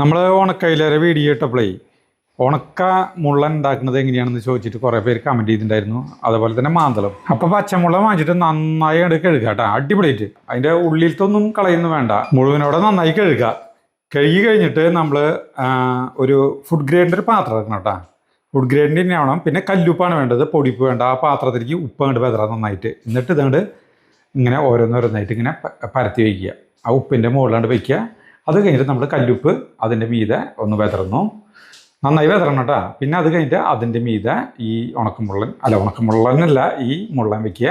നമ്മൾ ഉണക്കയിലേറെ വീഡിയോ ഇട്ടപ്പോഴേ ഉണക്ക മുള്ള ഉണ്ടാക്കുന്നത് എങ്ങനെയാണെന്ന് ചോദിച്ചിട്ട് കുറേ പേര് കമന്റ് ചെയ്തിട്ടുണ്ടായിരുന്നു. അതുപോലെ തന്നെ മാന്തളം. അപ്പോൾ പച്ചമുള്ള വാങ്ങിച്ചിട്ട് നന്നായി എടുത്ത് കഴുകുക കേട്ടോ അടിപൊളിയായിട്ട്. അതിന്റെ ഉള്ളിലത്തൊന്നും കളയുന്നു വേണ്ട. മുഴുവനോടെ നന്നായി കഴുകുക കഴുകി കഴിഞ്ഞിട്ട് നമ്മൾ ഒരു ഫുഡ് ഗ്രേഡിന്റെ ഒരു പാത്രം എടുക്കണം കേട്ടോ ഫുഡ് ഗ്രേഡിന്റെ തന്നെ ആവണം. പിന്നെ കല്ലുപ്പാണ് വേണ്ടത്. പൊടിപ്പ് വേണ്ട. ആ പാത്രത്തിലേക്ക് ഉപ്പ് കണ്ട് വെതറാം നന്നായിട്ട്. എന്നിട്ട് ഇതുകൊണ്ട് ഇങ്ങനെ ഓരോന്നോരോന്നായിട്ട് ഇങ്ങനെ പരത്തി വയ്ക്കുക. ആ ഉപ്പിന്റെ മുകളിലാണ്ട് വയ്ക്കുക. അത് കഴിഞ്ഞിട്ട് നമ്മൾ കല്ലുപ്പ് അതിന്റെ മീതെ ഒന്ന് വെതറുന്നു. നന്നായി വെതറണം കേട്ടോ പിന്നെ അത് കഴിഞ്ഞിട്ട് അതിന്റെ മീതെ ഈ ഉണക്കമുള്ളൻ അല്ല ഉണക്കമുള്ളനല്ല ഈ മുള്ളൻ വെക്കുക.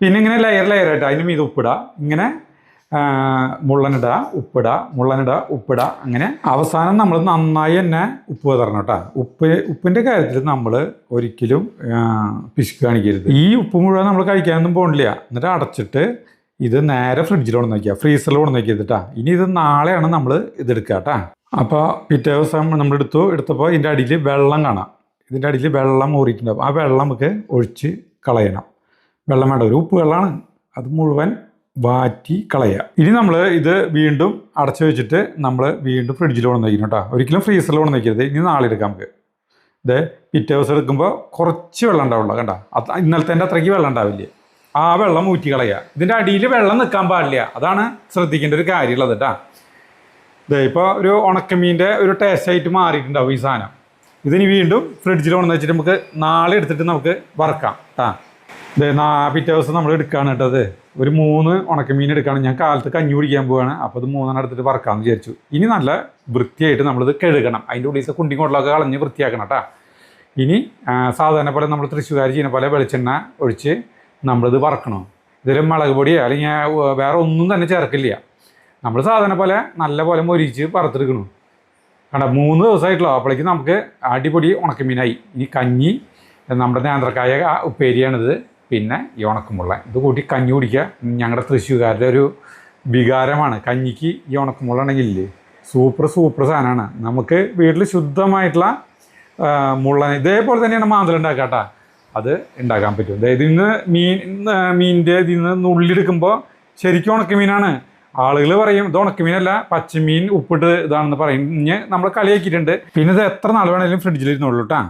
പിന്നെ ഇങ്ങനെ ലെയർ ലെയറായിട്ട് അതിന് മീത് ഉപ്പിടുക ഇങ്ങനെ മുള്ളനിടുക ഉപ്പിടുക മുള്ളനിടുക ഉപ്പിടുക അങ്ങനെ അവസാനം നമ്മൾ നന്നായി തന്നെ ഉപ്പ് വെതറണം കേട്ടോ ഉപ്പ് ഉപ്പിന്റെ കാര്യത്തിൽ നമ്മൾ ഒരിക്കലും പിശുക്ക് കാണിക്കരുത്. ഈ ഉപ്പ് മുഴുവൻ നമ്മൾ കഴിക്കാനൊന്നും പോകണില്ല എന്നിട്ട് അടച്ചിട്ട് ഇത് നേരെ ഫ്രിഡ്ജിൽ കൊണ്ടു വയ്ക്കുക ഫ്രീസറിൽ കൊണ്ടു വയ്ക്കരുത് കേട്ടോ ഇനി ഇത് നാളെയാണ് നമ്മൾ ഇതെടുക്കുക കേട്ടോ. അപ്പോൾ പിറ്റേ ദിവസം നമ്മൾ എടുത്തു എടുത്തപ്പോൾ ഇതിന്റെ അടിയിൽ വെള്ളം കാണാം. ഇതിന്റെ അടിയിൽ വെള്ളം ഊറിയിട്ടുണ്ടാവും ആ വെള്ളം നമുക്ക് ഒഴിച്ച് കളയണം. വെള്ളം വേണ്ട ഒരു ഉപ്പ് വെള്ളമാണ്. അത് മുഴുവൻ വാറ്റി കളയുക ഇനി നമ്മൾ ഇത് വീണ്ടും അടച്ചു വെച്ചിട്ട് നമ്മൾ വീണ്ടും ഫ്രിഡ്ജിൽ കൊണ്ടു വയ്ക്കണം കേട്ടോ. ഒരിക്കലും ഫ്രീസറിൽ കൊണ്ടു വയ്ക്കരുത് ഇനി നാളെ എടുക്കാം നമുക്ക്. ഇത് പിറ്റേ ദിവസം എടുക്കുമ്പോൾ കുറച്ച് വെള്ളം ഉണ്ടാവുള്ളൂ കണ്ട ഇന്നലത്തെ അത്രയ്ക്ക് വെള്ളം ഉണ്ടാവില്ല? ആ വെള്ളം ഊറ്റി കളയുക ഇതിന്റെ അടിയിൽ വെള്ളം നിൽക്കാൻ പാടില്ല. അതാണ് ശ്രദ്ധിക്കേണ്ട ഒരു കാര്യമുള്ളത് കേട്ടോ ഇതേ ഇപ്പോൾ ഒരു ഉണക്കമീന്റെ ഒരു ടേസ്റ്റ് ആയിട്ട് മാറിയിട്ടുണ്ടാവും ഈ സാധനം. ഇതിനി വീണ്ടും ഫ്രിഡ്ജിൽ കൊണ്ടു വെച്ചിട്ട് നമുക്ക് നാളെ എടുത്തിട്ട് നമുക്ക് വറക്കാം കേട്ടാ ഇത് നാ പിറ്റേ ദിവസം നമ്മൾ എടുക്കുകയാണ് കേട്ടത് ഒരു മൂന്ന് ഉണക്കമീൻ എടുക്കുകയാണ് ഞാൻ കാലത്ത് കഞ്ഞി കുടിക്കാൻ പോവുകയാണ് അപ്പോൾ ഇത് മൂന്നെണ്ണം എടുത്തിട്ട് വറക്കാമെന്ന് വിചാരിച്ചു. ഇനി നല്ല വൃത്തിയായിട്ട് നമ്മളിത് കഴുകണം. അതിന്റെ ഉള്ളിൽ കുണ്ടി കൊണ്ടൊക്കെ കളഞ്ഞ് വൃത്തിയാക്കണം കേട്ടാ ഇനി സാധാരണ പോലെ നമ്മൾ തൃശ്ശൂർ ചെയ്യുന്ന പോലെ വെളിച്ചെണ്ണ ഒഴിച്ച് നമ്മളിത് വറക്കണം. ഇതിൽ മുളക് പൊടിയോ അല്ലെങ്കിൽ വേറെ ഒന്നും തന്നെ ചേർക്കില്ല. നമ്മൾ സാധനം പോലെ നല്ല പോലെ മൊരിച്ച് വറുത്തെടുക്കണം. കണ്ട മൂന്ന് ദിവസമായിട്ടുള്ളൂ അപ്പോഴേക്കും നമുക്ക് അടിപൊളി ഉണക്കമീനായി. ഇനി കഞ്ഞി നമ്മുടെ നേന്ത്രക്കായ ഉപ്പേരിയാണിത്. പിന്നെ ഈ ഉണക്കമുള്ള. ഇത് കൂട്ടി കഞ്ഞി കുടിക്കുക. ഞങ്ങളുടെ തൃശ്ശൂർക്കാരുടെ ഒരു വികാരമാണ്. കഞ്ഞിക്ക് ഈ ഉണക്കമുള്ള ഉണ്ടെങ്കിൽ സൂപ്പർ സൂപ്പർ സാധനമാണ്. നമുക്ക് വീട്ടിൽ ശുദ്ധമായിട്ടുള്ള മുള്ള ഇതേപോലെ തന്നെയാണ് മാന്തൽ ഉണ്ടാക്കുക കേട്ടോ. അത് ഉണ്ടാക്കാൻ പറ്റും. അതായത് ഇന്ന് മീൻ മീനിന്റെ ഇതിൽ നിന്ന് നുള്ളിയെടുക്കുമ്പോൾ ശരിക്കും ഉണക്കമീനാണ്. ആളുകൾ പറയും ഇത് ഉണക്കമീനല്ല പച്ചമീൻ ഉപ്പിട്ട് ഇതാണെന്ന് പറയും. ഇനി നമ്മൾ കളിയാക്കിയിട്ടുണ്ട്. പിന്നെ ഇത് എത്ര നാൾ വേണേലും ഫ്രിഡ്ജിലിരുന്നുള്ളൂ കേട്ടോ